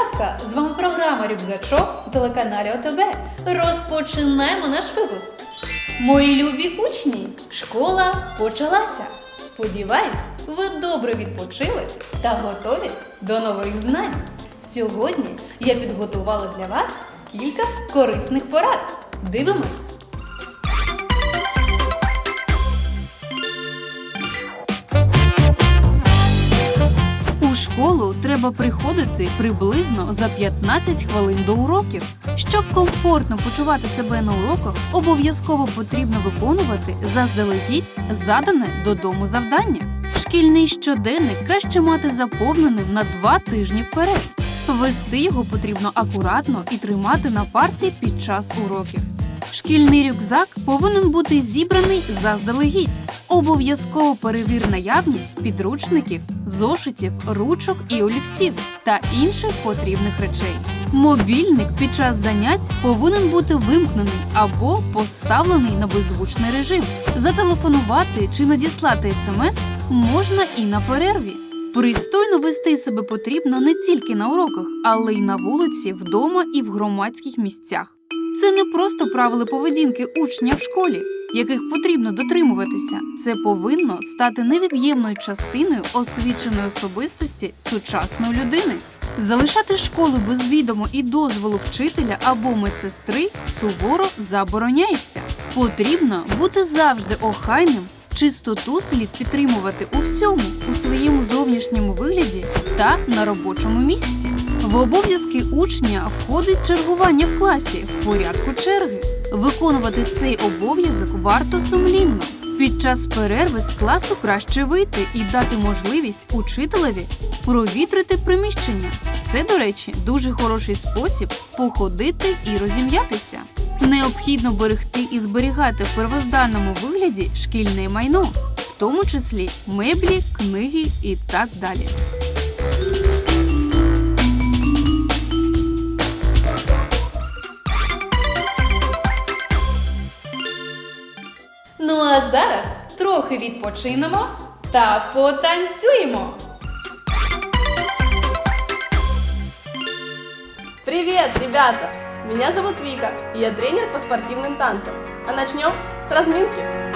дівчатка! З вами програма Рюкзачок у телеканалі ОТБ. Розпочинаємо наш випуск. Мої любі учні, школа почалася. Сподіваюсь, ви добре відпочили та готові до нових знань. Сьогодні я підготувала для вас кілька корисних порад. Дивимось! Школу треба приходити приблизно за 15 хвилин до уроків. Щоб комфортно почувати себе на уроках, обов'язково потрібно виконувати заздалегідь задане додому завдання. Шкільний щоденник краще мати заповненим на два тижні вперед. Вести його потрібно акуратно і тримати на парті під час уроків. Шкільний рюкзак повинен бути зібраний заздалегідь. Обов'язково перевір наявність підручників, зошитів, ручок і олівців та інших потрібних речей. Мобільник під час занять повинен бути вимкнений або поставлений на беззвучний режим. Зателефонувати чи надіслати смс можна і на перерві. Пристойно вести себе потрібно не тільки на уроках, але й на вулиці, вдома і в громадських місцях. Це не просто правила поведінки учня в школі, яких потрібно дотримуватися. Це повинно стати невід'ємною частиною освіченої особистості сучасної людини. Залишати школу без відому і дозволу вчителя або медсестри суворо забороняється. Потрібно бути завжди охайним. Чистоту слід підтримувати у всьому у своєму зовнішньому вигляді та на робочому місці. В обов'язки учня входить чергування в класі в порядку черги. Виконувати цей обов'язок варто сумлінно. Під час перерви з класу краще вийти і дати можливість учителеві провітрити приміщення. Це, до речі, дуже хороший спосіб походити і розім'ятися. Необхідно берегти і зберігати в первозданному вигляді шкільне майно, в тому числі меблі, книги і так далі. А зараз трохи відпочинемо та потанцюємо. Привет, ребята! Меня зовут Вика, и я тренер по спортивным танцам. А начнем с разминки.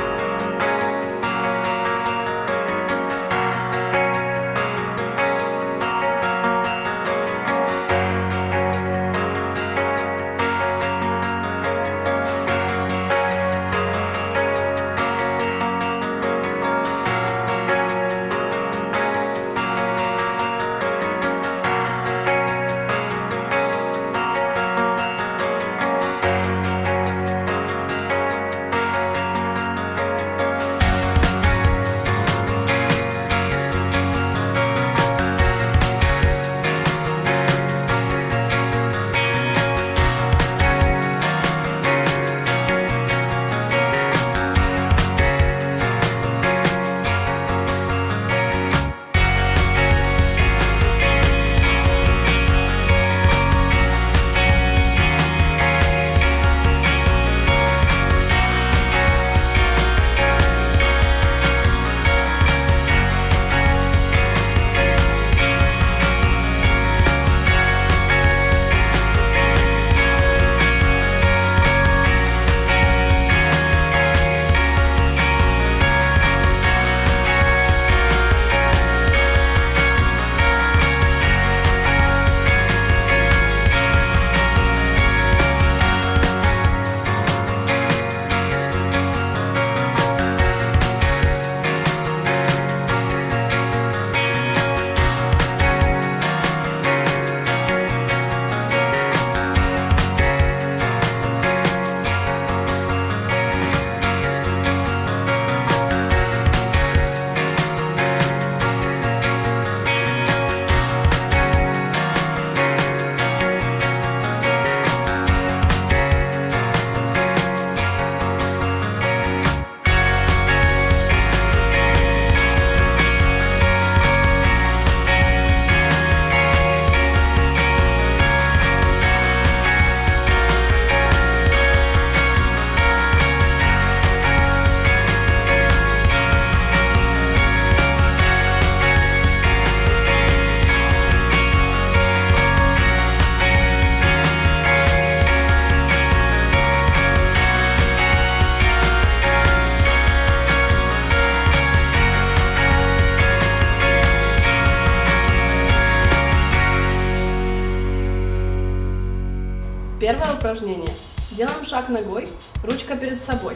Упражнение. Делаем шаг ногой, ручка перед собой.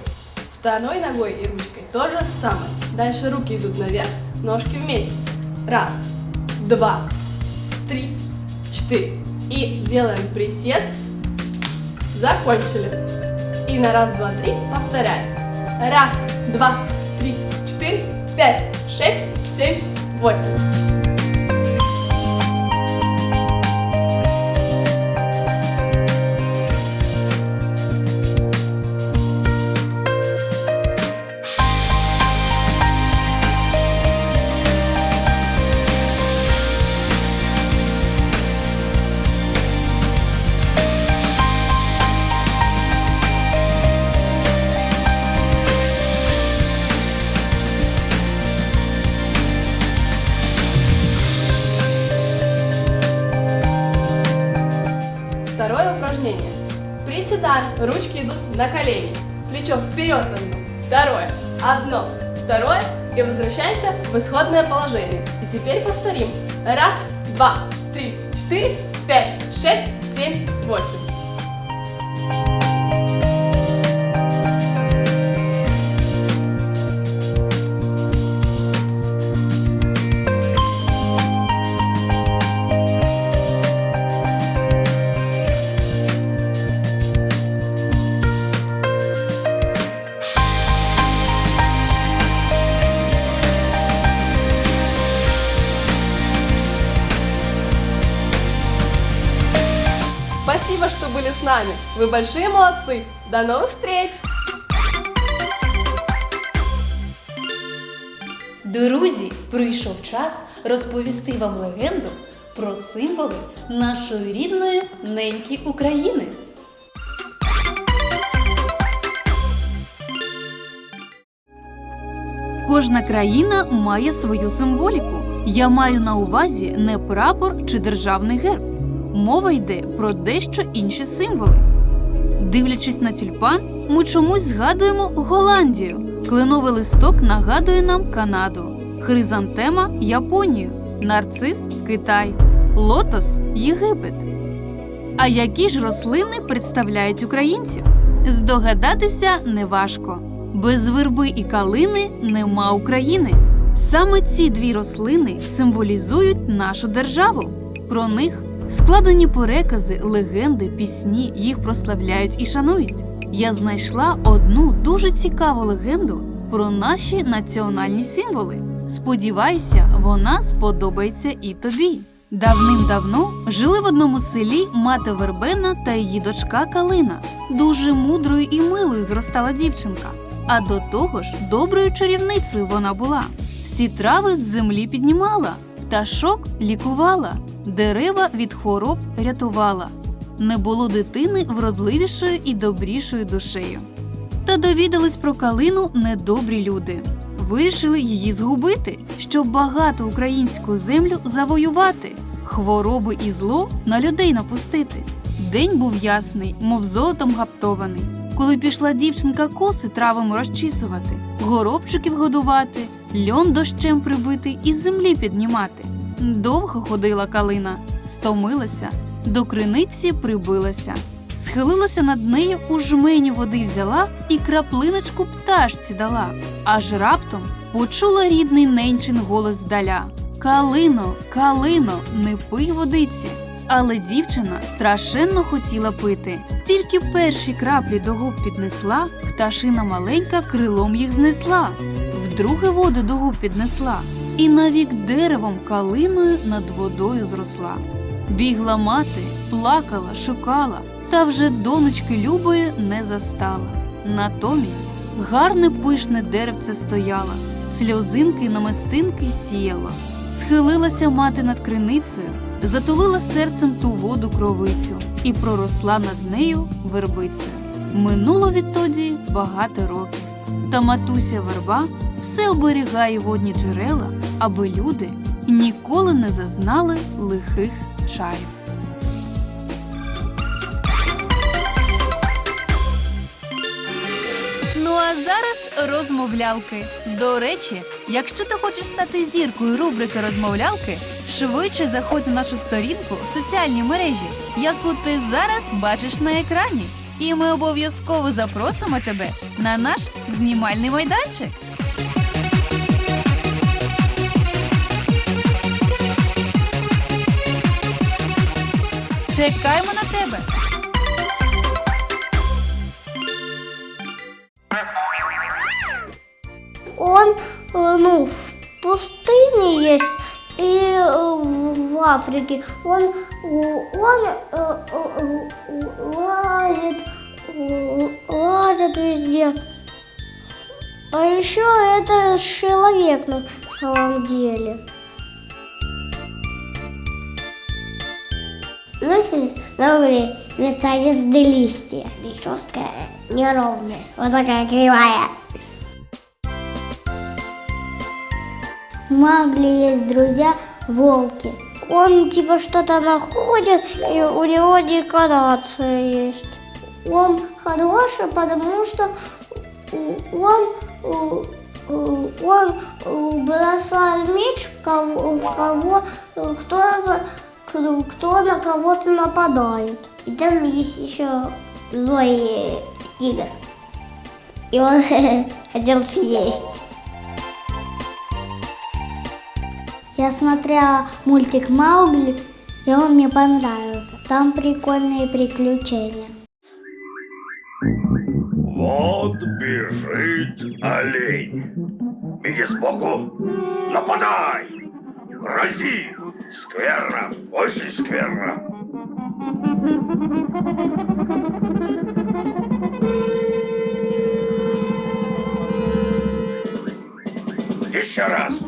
Второй ногой и ручкой то же самое. Дальше руки идут наверх, ножки вместе. Раз, два, три, четыре. И делаем присед. Закончили. И на раз, два, три повторяем. Раз, два, три, четыре, пять, шесть, семь, восемь. Второе упражнение. Приседаем, ручки идут на колени. Плечо вперед одно, второе, одно, второе. И возвращаемся в исходное положение. И теперь повторим. Раз, два, три, четыре, пять, шесть, семь, восемь. нами. Вы большие молодцы. До новых встреч! Друзі, прийшов час розповісти вам легенду про символи нашої рідної неньки України. Кожна країна має свою символіку. Я маю на увазі не прапор чи державний герб. Мова йде про дещо інші символи. Дивлячись на тюльпан, ми чомусь згадуємо Голландію. Кленовий листок нагадує нам Канаду, хризантема Японію, нарцис Китай, лотос Єгипет. А які ж рослини представляють українців? Здогадатися неважко. Без верби і калини нема України. Саме ці дві рослини символізують нашу державу. Про них складені перекази, легенди, пісні їх прославляють і шанують. Я знайшла одну дуже цікаву легенду про наші національні символи. Сподіваюся, вона сподобається і тобі. Давним-давно жили в одному селі мати Вербена та її дочка Калина. Дуже мудрою і милою зростала дівчинка. А до того ж, доброю чарівницею вона була. Всі трави з землі піднімала, пташок лікувала, дерева від хвороб рятувала. Не було дитини вродливішою і добрішою душею. Та довідались про калину недобрі люди. Вирішили її згубити, щоб багату українську землю завоювати, хвороби і зло на людей напустити. День був ясний, мов золотом гаптований. Коли пішла дівчинка коси травами розчісувати, горобчиків годувати, льон дощем прибити і з землі піднімати. Довго ходила калина, стомилася, до криниці прибилася, схилилася над нею, у жмені води взяла і краплиночку пташці дала. Аж раптом почула рідний ненчин голос здаля: Калино, калино, не пий водиці. Але дівчина страшенно хотіла пити. Тільки перші краплі до губ піднесла, пташина маленька крилом їх знесла. Вдруге воду до губ піднесла, і навік деревом калиною над водою зросла. Бігла мати, плакала, шукала, та вже донечки любої не застала. Натомість гарне пишне деревце стояло, сльозинки й намистинки сіяло. Схилилася мати над криницею, затулила серцем ту воду кровицю і проросла над нею вербицею. Минуло відтоді багато років. Та матуся верба все оберігає водні джерела, аби люди ніколи не зазнали лихих чаїв. Ну а зараз розмовлялки. До речі, якщо ти хочеш стати зіркою рубрики розмовлялки, швидше заходь на нашу сторінку в соціальній мережі, яку ти зараз бачиш на екрані. І ми обов'язково запросимо тебе на наш знімальний майданчик. Чекаємо на Африке. Он, он э, э, лазит, лазит везде. А еще это человек на самом деле. Носит новые места езды листья. Прическа неровная. Вот такая кривая. У Магли есть друзья волки. Он типа что-то находит, и у него декорация есть. Он хороший, потому что он, э, он э, бросает меч в кого, кого э, кто, за- кто на кого-то нападает. И там есть еще злой тигр. И он хотел съесть. Я смотрела мультик Маугли, и он мне понравился. Там прикольные приключения. Вот бежит олень. Беги сбоку, нападай, рази. Скверно, очень скверно. Еще раз.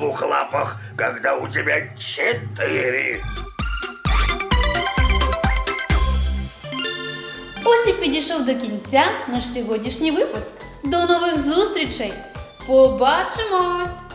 двух лапах, когда у тебя четыре? Ось і підійшов до кінця наш сьогоднішній випуск. До нових зустрічей! Побачимось!